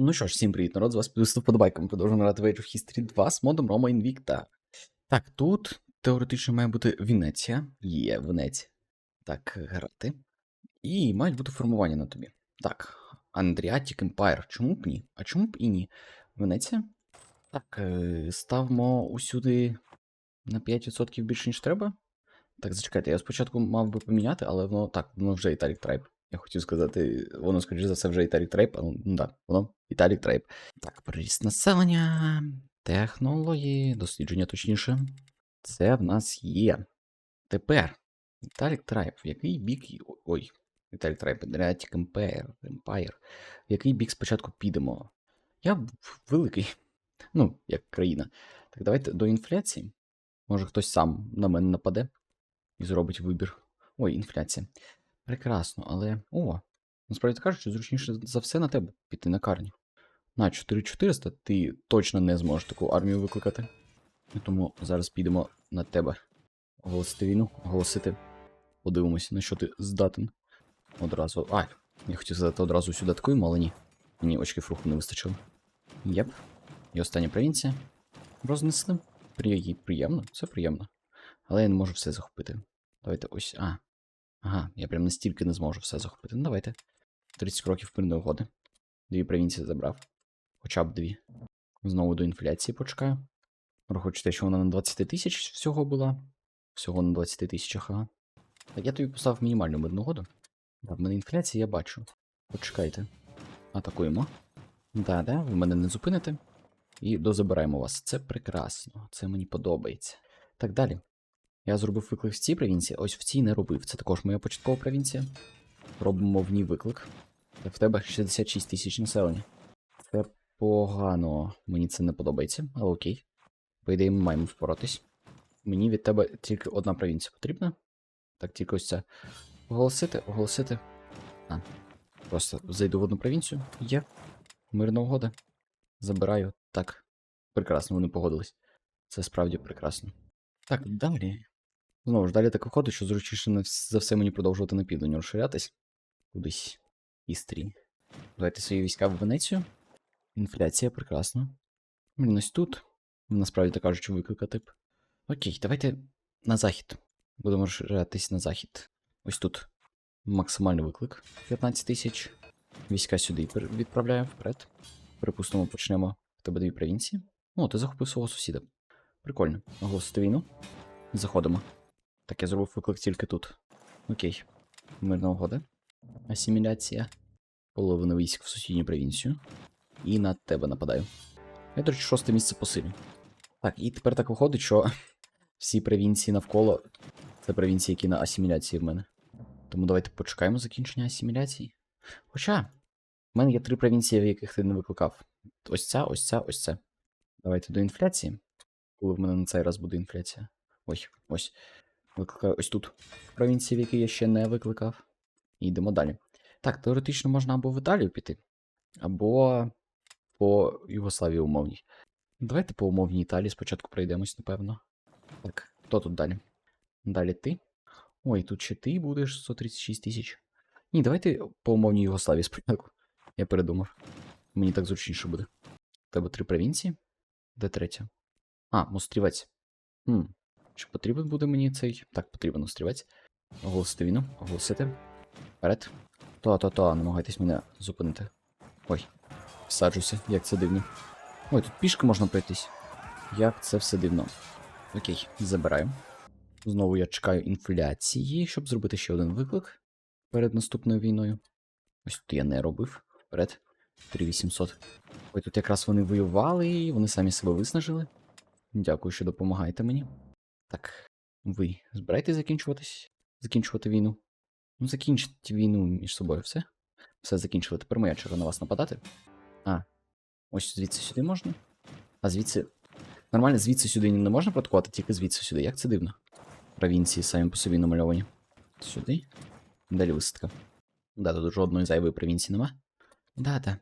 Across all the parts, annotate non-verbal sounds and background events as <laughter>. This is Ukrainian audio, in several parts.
Ну що ж, всім привіт, народ, з вас підписав вподобайка. Продовжуємо грати Age of History 2 з модом Roma Invicta. Так, тут теоретично має бути Венеція. Є Венеція. Так, грати. І мають бути формування на тобі. Так, Adriatic Empire. Чому б ні? А чому б і ні? Венеція? Так, е, ставимо усюди на 5% більше, ніж треба. Так, зачекайте, я спочатку мав би поміняти, але воно так, воно вже Italic Tribe. Я хотів сказати, воно, скоріш за все, вже Italic Tribe, але ну да, воно Italic Tribe. Так, приріст населення, технології, дослідження точніше. Це в нас є. Тепер Italic Tribe, в який бік. Ой, Italic Tribe, Adriatic Empire, Empire. В який бік спочатку підемо? Я великий. <laughs> Ну, як країна. Так, давайте до інфляції. Може хтось сам на мене нападе і зробить вибір. Ой, інфляція. Прекрасно, але. О, насправді кажучи, зручніше за все на тебе піти на карні. На 4400 ти точно не зможеш таку армію викликати. Тому зараз підемо на тебе. Оголосити війну, оголосити. Подивимося, на що ти здатен. Одразу. Ай, я хотів сказати одразу сюди такою, але ні. Мені очки фруху не вистачило. Єп. І остання провінція. Рознесли. При... Приємно, це приємно. Але я не можу все захопити. Давайте ось. А. Ага, я прям настільки не зможу все захопити. Ну давайте. 30 кроків мирної угоди. Дві провінції забрав. Хоча б дві. Знову до інфляції почекаю. Враховуючи що вона на 20 тисяч всього була. Всього на 20 тисячах, ага. Так я тобі поставив мінімальну мирну угоду. Да, в мене інфляція, я бачу. Почекайте. Атакуємо. Да-да, ви мене не зупините. І дозабираємо вас. Це прекрасно. Це мені подобається. Так далі. Я зробив виклик в цій провінції, ось в цій не робив. Це також моя початкова провінція. Робимо в ній виклик. В тебе 66 тисяч населення. Це погано. Мені це не подобається, але окей. По ідеї, ми маємо впоратись. Мені від тебе тільки одна провінція потрібна. Так, тільки ось це. Оголосити, оголосити. А. Просто зайду в одну провінцію. Є. Мирна угода. Забираю. Так. Прекрасно, вони погодились. Це справді прекрасно. Так, далі. Знову ж далі так виходить, що зручніше за все мені продовжувати на південь розширятись. Кудись. Істрі. Давайте свої війська в Венецію. Інфляція, прекрасно. Ось тут. Насправді так кажучи, викликати. Окей, давайте на захід. Будемо розширятись на захід. Ось тут. Максимальний виклик. 15 тисяч. Війська сюди відправляю вперед. Припустимо, почнемо в тебе дві провінції. О, ти захопив свого сусіда. Прикольно. Оголосити війну. Заходимо. Так, я зробив виклик тільки тут. Окей. Мирна угода. Асиміляція. Половина військ в сусідню провінцію. І на тебе нападаю. Я, до речі, шосте місце по силі. Так, і тепер так виходить, що <laughs> всі провінції навколо це провінції, які на асиміляції в мене. Тому давайте почекаємо закінчення асиміляції. Хоча, в мене є три провінції, в яких ти не викликав. Ось ця, ось ця, ось ця. Давайте до інфляції. Коли в мене на цей раз буде інфляція. Ой, ось. Викликаю ось тут. Провінції, в які я ще не викликав. І йдемо далі. Так, теоретично можна або в Італію піти, або по Югославії умовній. Давайте по умовній Італії спочатку пройдемось, напевно. Так, хто тут далі? Далі ти. Ой, тут ще ти будеш 136 тисяч. Ні, давайте по умовній Югославії спочатку. Я передумав. Мені так зручніше буде. У тебе три провінції. Де третя? А, острівець. Хм. Чи потрібен буде мені цей. Так, потрібен острівець. Оголосити війну, оголосити. Вперед. То-то-то, намагайтесь мене зупинити. Ой, всаджуся, як це дивно. Ой, тут пішки можна пройтись. Як це все дивно. Окей, забираю. Знову я чекаю інфляції, щоб зробити ще один виклик перед наступною війною. Ось тут я не робив. Вперед. 3800. Ой, тут якраз вони воювали, і вони самі себе виснажили. Дякую, що допомагаєте мені. Так, ви збираєтесь закінчуватись? Закінчувати війну? Ну, закінчіть війну між собою, все? Все закінчили. Тепер моя черга на вас нападати. А, ось звідси сюди можна. А звідси. Нормально, звідси сюди не можна проткувати, тільки звідси сюди. Як це дивно? Провінції самі по собі намальовані. Сюди. Далі висадка. Да, тут жодної зайвої провінції нема. Да, да.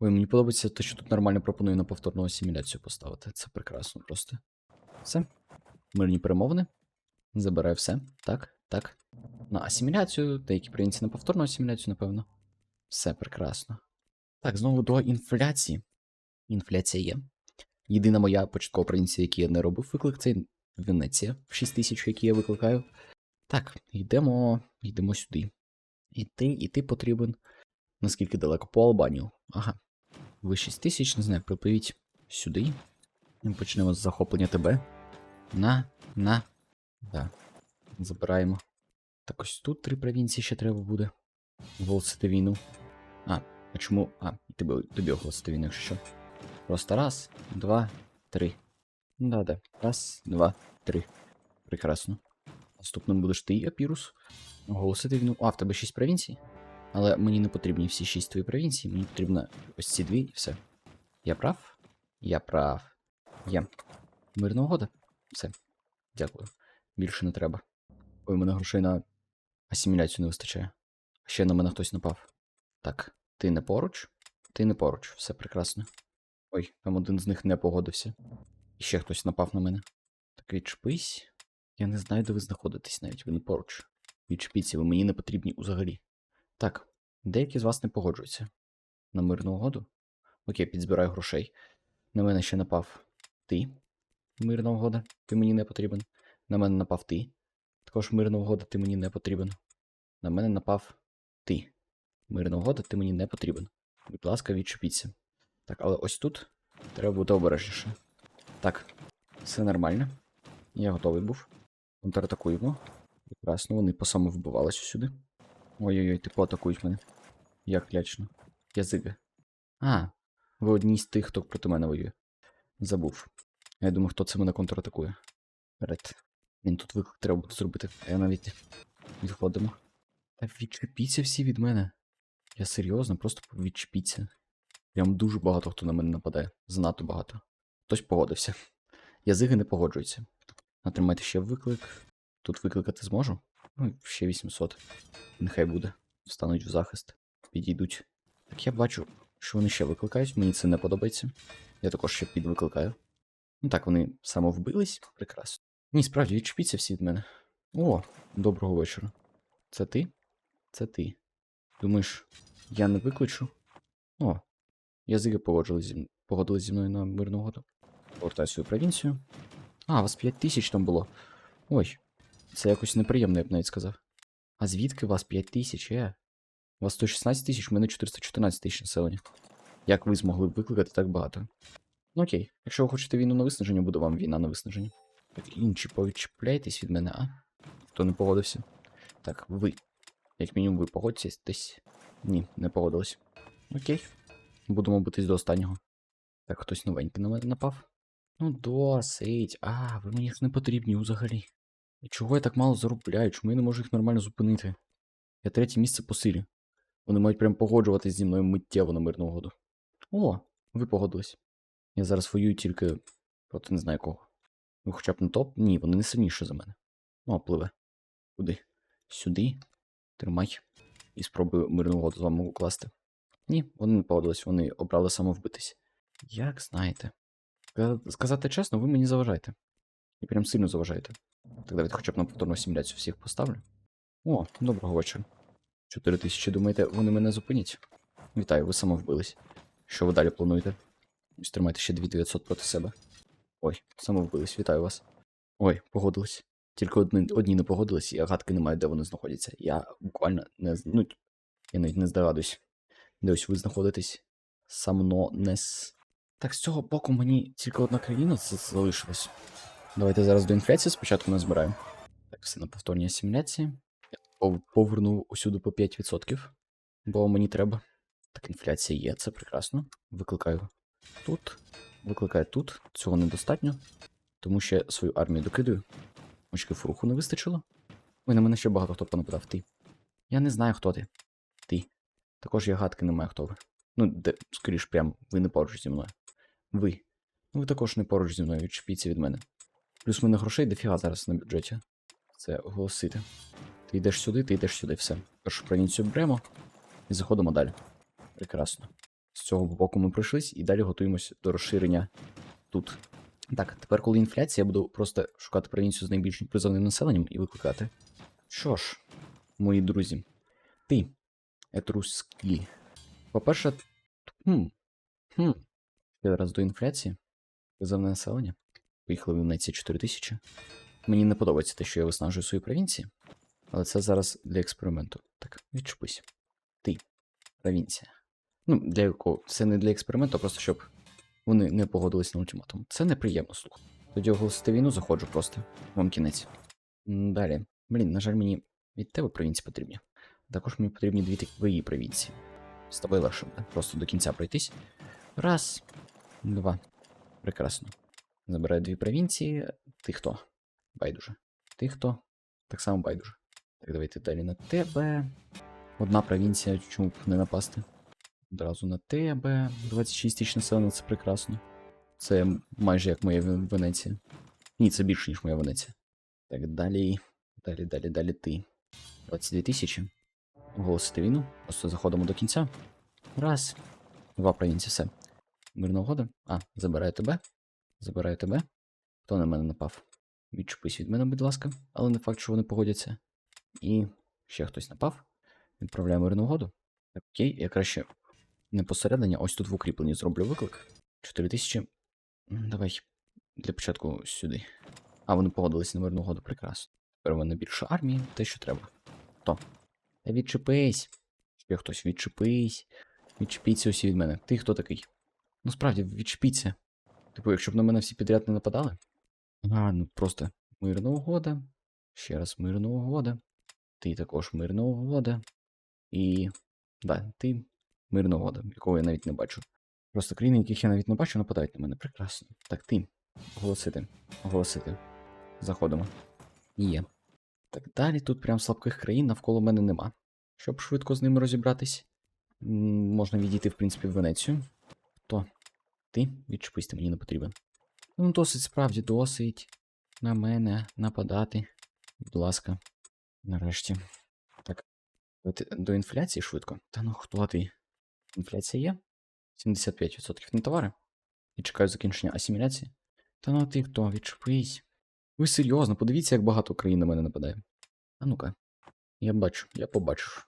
Ой, мені подобається те, що тут нормально пропоную на повторну асиміляцію поставити. Це прекрасно просто. Все. Мирні перемовини. Забираю все. Так, так. На асиміляцію, деякі провінції на повторну асиміляцію, напевно. Все прекрасно. Так, знову до інфляції. Інфляція є. Єдина моя початкова провінція, яку я не робив виклик, це Венеція в 6 тисяч, які я викликаю. Так, йдемо, йдемо сюди. Іти, іти потрібен. Наскільки далеко? По Албанію. Ага. Ви 6 тисяч, не знаю, припливіть сюди. Почнемо з захоплення тебе. На, на. Да. Забираємо. Так ось тут три провінції ще треба буде. Оголосити війну. А, а чому. А, і тобі, тобі оголосити війну, якщо що. Просто раз, два, три. Да-да. Раз, два, три. Прекрасно. Наступним будеш ти, Апірус. Оголосити війну. А, в тебе 6 провінцій. Але мені не потрібні всі 6 твої провінції, мені потрібно ось ці дві і все. Я прав? Я прав. Є. Мирна угода? Все. Дякую. Більше не треба. Ой, у мене грошей на асиміляцію не вистачає. Ще на мене хтось напав. Так, ти не поруч? Ти не поруч, все прекрасно. Ой, там один з них не погодився. І ще хтось напав на мене. Так відчепись. Я не знаю, де ви знаходитесь навіть, ви не поруч. Відчепіться, ви мені не потрібні взагалі. Так, деякі з вас не погоджуються. На мирну угоду? Окей, підзбираю грошей. На мене ще напав ти. Мирна угода, ти мені не потрібен. На мене напав ти. Також мирна угода, ти мені не потрібен. На мене напав ти. Мирна угода, ти мені не потрібен. Будь ласка, відчепіться. Так, але ось тут треба бути обережніше. Так, все нормально. Я готовий був. Контратакуємо. Прекрасно, вони по самому вбивалися сюди. Ой-ой-ой, типу атакують мене. Як лячно. Язиги. А, ви одні з тих, хто проти мене воює. Забув. Я думаю, хто це мене контратакує. Вперед. Він тут виклик треба буде зробити. Я навіть відходимо. Та відчепіться всі від мене. Я серйозно, просто відчепіться. Прям дуже багато хто на мене нападає. Занадто багато. Хтось погодився. Язиги не погоджуються. Натримайте ще виклик. Тут викликати зможу? Ну, ще 800. Нехай буде. Встануть в захист. Підійдуть. Так я бачу, що вони ще викликають. Мені це не подобається. Я також ще підвикликаю. Ну так, вони самовбились. Прекрасно. Ні, справді, відчепіться всі від мене. О, доброго вечора. Це ти? Це ти. Думаєш, я не викличу? О, язики погодились зі, мною на мирну угоду. Повертаю свою провінцію. А, вас 5 тисяч там було. Ой, це якось неприємно, я б навіть сказав. А звідки вас 5 тисяч, е? У вас 116 тисяч, у мене 414 тисяч населення. Як ви змогли викликати так багато? Ну окей, якщо ви хочете війну на виснаження, буде вам війна на виснаження. Інші повідчіпляйтесь від мене, а? Хто не погодився? Так, ви. Як мінімум, ви погодьтесь. Ні, не погодились. Окей. Будемо битись до останнього. Так, хтось новенький на мене напав. Ну, досить. А, ви мені ж не потрібні взагалі. І чого я так мало заробляю? Чому я не можу їх нормально зупинити? Я третє місце по силі. Вони мають прям погоджуватись зі мною миттєво на мирну угоду. О, ви погодились. Я зараз воюю тільки проти не знаю кого. Ви хоча б на топ? Ні, вони не сильніші за мене. О, пливе. Куди? Сюди. Тримай. І спробую мирну угоду з вами укласти. Ні, вони не погодились, вони обрали самовбитись. Як знаєте. Сказати чесно, ви мені заважаєте. І прям сильно заважаєте. Так давайте хоча б на повторну симуляцію всіх поставлю. О, доброго вечора. 4 тисячі, думаєте, вони мене зупинять? Вітаю, ви самовбились. Що ви далі плануєте? Ось тримайте ще 2900 проти себе. Ой, самовбились, вітаю вас. Ой, погодились. Тільки одні, одні не погодились, і гадки немає, де вони знаходяться. Я буквально не ну, я навіть не здогадуюсь. Де ось ви знаходитесь? Самнонес. Так, з цього боку мені тільки одна країна залишилась. Давайте зараз до інфляції спочатку назбираємо. Так, все на повторній асиміляції. Я пов- поверну усюди по 5%, бо мені треба. Так, інфляція є, це прекрасно. Викликаю тут, викликаю тут. Цього недостатньо, тому ще свою армію докидаю. Очки фруху не вистачило. Ой, на мене ще багато хто понападав. Ти. Я не знаю, хто ти. Ти. Також я гадки не маю, хто ви. Ну, де, скоріш, прям, ви не поруч зі мною. Ви. Ну, ви також не поруч зі мною, відчепіться від мене. Плюс в мене грошей дофіга зараз на бюджеті. Це оголосити. Ти йдеш сюди, ти йдеш сюди, все. Першу провінцію беремо і заходимо далі. Прекрасно. З цього боку ми пройшлись і далі готуємося до розширення тут. Так, тепер, коли інфляція, я буду просто шукати провінцію з найбільшим призовним населенням і викликати. Що ж, мої друзі, ти, Етрускі. По-перше, Хм. Хм. Ще раз до інфляції. Призовне населення. Поїхали в Венеція 4 тисячі. Мені не подобається те, що я виснажую свої провінції. Але це зараз для експерименту. Так, відчепись. Ти. Провінція. Ну, для якого. Це не для експерименту, а просто щоб вони не погодились на ультиматум. Це неприємно слух. Тоді оголосити війну заходжу просто. Вам кінець. Далі. Блін, на жаль, мені від тебе провінції потрібні. Також мені потрібні дві твої провінції. З тобою легше буде. Просто до кінця пройтись. Раз, два. Прекрасно. Забираю дві провінції. Ти хто? Байдуже. Ти хто? Так само байдуже. Так, давайте далі на тебе. Одна провінція, чому б не напасти? Одразу на тебе. 26 тисяч населення, це прекрасно. Це майже як моя Вен- Венеція. Ні, це більше, ніж моя Венеція. Так, далі. Далі, далі, далі ти. 22 тисячі. Оголосити війну. Просто заходимо до кінця. Раз. Два провінції, все. Мирна угода. А, забираю тебе. Забираю тебе. Хто на мене напав? Відчепись від мене, будь ласка, але не факт, що вони погодяться. І ще хтось напав. Відправляю мирну угоду. Окей, я краще не посередині, ось тут в укріпленні зроблю виклик. 4000. Давай для початку сюди. А, вони погодились на мирну угоду, прекрасно. Тепер мене більше армії, те, що треба. То. Та відчепись. Ще хтось відчепись. Відчепіться усі від мене. Ти хто такий? Ну справді, відчепіться. Типу, якщо б на мене всі підряд не нападали. А, ну просто мирна угода. Ще раз мирна угода. Ти також мирна угода. І. Да, ти мирна угода, якого я навіть не бачу. Просто країни, яких я навіть не бачу, нападають на мене. Прекрасно. Так, ти. Оголосити. Оголосити. Заходимо. Є. Так далі, тут прям слабких країн навколо мене нема. Щоб швидко з ними розібратись. Можна відійти, в принципі, в Венецію. То ти відчепись, ти мені не потрібен. Ну, досить справді, досить на мене нападати. Будь ласка, нарешті. Так. До інфляції швидко. Та ну хто ти? Інфляція є? 75% на товари. І чекаю закінчення асиміляції. Та ну ти хто? Відчепись. Ви серйозно, подивіться, як багато країн на мене нападає. А ну-ка. Я бачу, я побачу.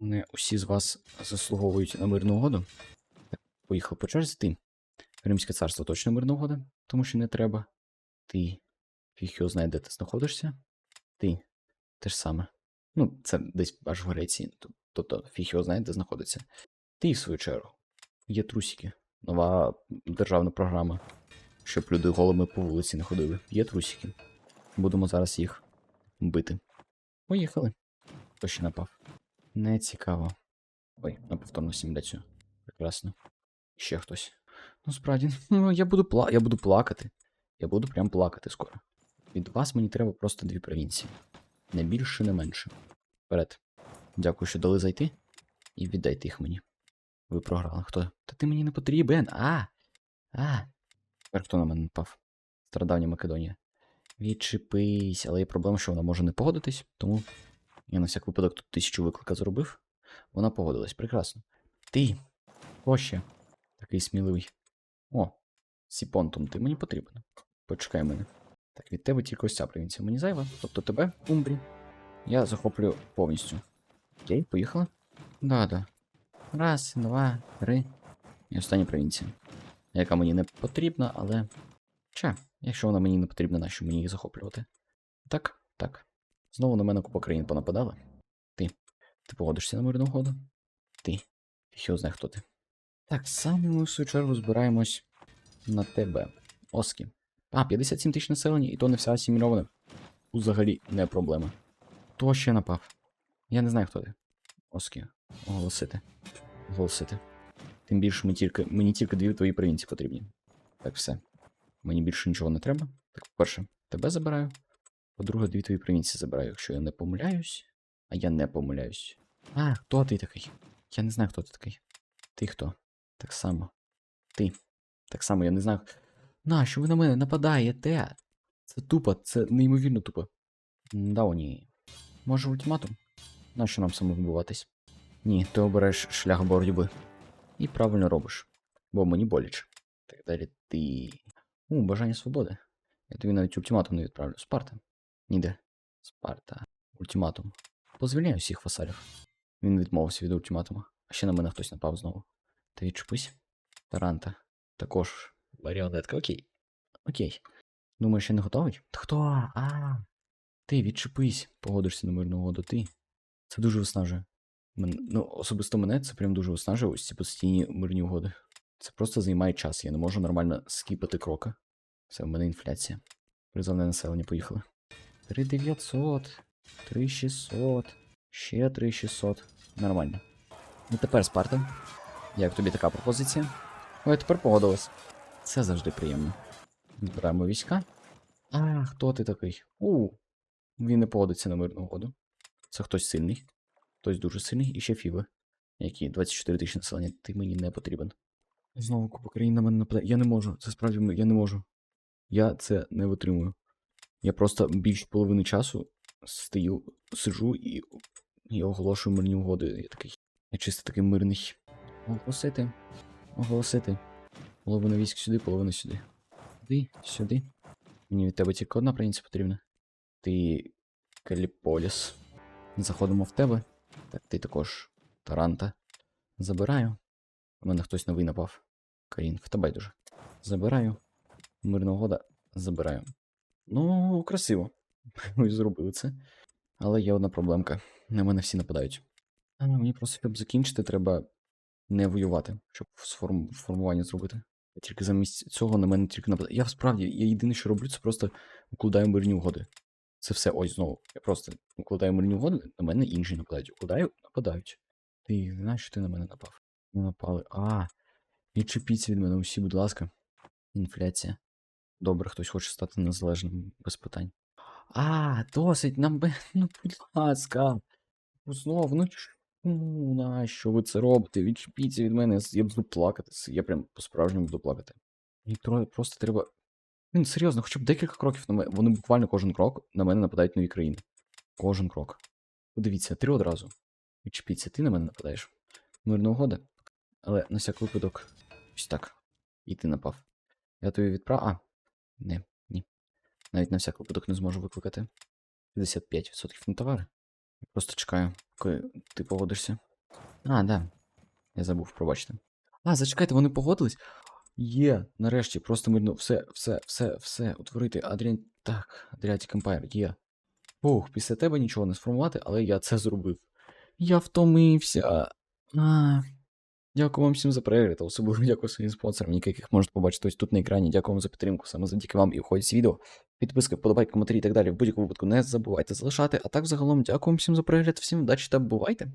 Не усі з вас заслуговують на мирну угоду. Поїхав по черзі ти. Римське царство точно мирна угода, тому що не треба. Ти. Фіг його знає, де ти знаходишся. Ти. Те ж саме. Ну, це десь аж в Греції. Тобто фіг його знає, де знаходиться. Ти, в свою чергу. Є трусики. Нова державна програма. Щоб люди голими по вулиці не ходили. Є трусики. Будемо зараз їх бити. Поїхали. Хто ще напав? Не цікаво. Ой, на повторну симуляцію. Прекрасно. Ще хтось. Ну, справді, ну, я буду пла... я буду плакати. Я буду прям плакати скоро. Від вас мені треба просто дві провінції. Не більше, не менше. Вперед. Дякую, що дали зайти. І віддайте їх мені. Ви програли. Хто? Та ти мені не потрібен. А! А! Тепер хто на мене напав? Стародавня Македонія. Відчепись, але є проблема, що вона може не погодитись, тому я на всяк випадок тут тисячу виклика зробив. Вона погодилась. Прекрасно. Ти. О, ще. Такий сміливий. О, Сіпонтум, ти мені потрібен. Почекай мене. Так, від тебе тільки ось ця провінція мені зайва. Тобто тебе, Умбрі. Я захоплю повністю. Окей, поїхали? Да-да. Раз, два, три. І остання провінція. Яка мені не потрібна, але. Ча, якщо вона мені не потрібна, нащо мені її захоплювати? Так, так. Знову на мене купа країн понападала. Ти. Ти погодишся на мирну угоду? Ти. Його знає, хто ти. Так, саме ми в свою чергу збираємось на тебе. Оскі. А, 57 тисяч населення, і то не вся асімільована. Взагалі не проблема. Хто ще напав? Я не знаю, хто ти. Оскі. Оголосити. Оголосити. Тим більше мені тільки, мені тільки дві твої провінції потрібні. Так, все. Мені більше нічого не треба. Так, по-перше, тебе забираю. По-друге, дві твої провінції забираю, якщо я не помиляюсь. А я не помиляюсь. А, хто ти такий? Я не знаю, хто ти такий. Ти хто? Так само. Ти. Так само, я не знаю. Нащо ви на мене нападаєте? Це тупо, це неймовірно тупо. Да, ні. Може ультиматум? Нащо нам самовбиватись? Ні, ти обереш шлях боротьби. І правильно робиш. Бо мені боляче. Так далі ти. У, бажання свободи. Я тобі навіть ультиматум не відправлю. Спарта. Ніде. Спарта. Ультиматум. Позвільняю всіх васалів. Він відмовився від ультиматума. А ще на мене хтось напав знову. Та відчепись. Таранта. Також маріонетка. Окей. Окей. Думаєш, ще не готовий? Та Хто? А. Ти відчепись, погодишся на мирну угоду. Ти. Це дуже виснажує. Мен... Ну, особисто мене це прям дуже виснажує, ось ці постійні мирні угоди. Це просто займає час. Я не можу нормально скіпати кроки. Це в мене інфляція. Призовне населення, поїхали. 3900, 3600, ще 3600. Нормально. Ну тепер Спарта. Як тобі така пропозиція? Ой, тепер погодилась. Це завжди приємно. Збираємо війська. А, хто ти такий? У. Він не погодиться на мирну угоду. Це хтось сильний. Хтось дуже сильний. І ще Фіби. Які 24 тисячі населення. Ти мені не потрібен. Знову Купа країн на мене нападає. Я не можу. Це справді я не можу. Я це не витримую. Я просто більш половини часу стою, сижу і, і оголошую мирні угоди. Я такий. Я чисто такий мирний. Оголосити. Оголосити. Половина військ сюди, половина сюди. Сюди, сюди. Мені від тебе тільки одна провінція потрібна. Ти Каліполіс. Заходимо в тебе. Так, ти також Таранта. Забираю. У мене хтось новий напав. В тебе дуже. Забираю. Мирна угода. Забираю. Ну, красиво. <laughs> Ми зробили це. Але є одна проблемка. На мене всі нападають. А мені просто, щоб закінчити, треба не воювати, щоб сформ... формування зробити. Я тільки замість цього на мене тільки нападає. Я справді, я єдине, що роблю, це просто укладаю мирні угоди. Це все ось знову. Я просто укладаю мирні угоди, на мене інші нападають. Укладаю, нападають. Ти знаєш, що ти на мене напав? Не напали. А, відчепіться від мене усі, будь ласка. Інфляція. Добре, хтось хоче стати незалежним без питань. А, досить нам би. <laughs> Ну, будь ласка. Знову, ну чому, нащо ви це робите? Відчепіться від мене, я буду плакати. Я прям по-справжньому буду плакати. Тро- просто треба. Ну, серйозно, хоча б декілька кроків на мене. Вони буквально кожен крок на мене нападають нові країни. Кожен крок. Подивіться, три одразу. Відчепіться, ти на мене нападаєш. Мирна угода. Але на всяк випадок. Ось так. І ти напав. Я тобі відправ. А. Не, ні. Навіть на всяк випадок не зможу викликати. 55% на товари. Я просто чекаю, поки ти погодишся. А, да. Я забув, пробачте. А, зачекайте, вони погодились? Є, нарешті, просто мирно. Все, все, все, все. Утворити Адріан. Так, Adriatic Empire, є. Ух, після тебе нічого не сформувати, але я це зробив. Я втомився. А, Дякую вам всім за перегляд, особливо дякую своїм спонсорам, яких можете побачити ось тут на екрані. Дякую вам за підтримку. Саме завдяки вам і входять відео. Підписки, вподобайки, коментарі і так далі. В будь-якому випадку не забувайте залишати. А так загалом дякую вам всім за перегляд, всім удачі та бувайте!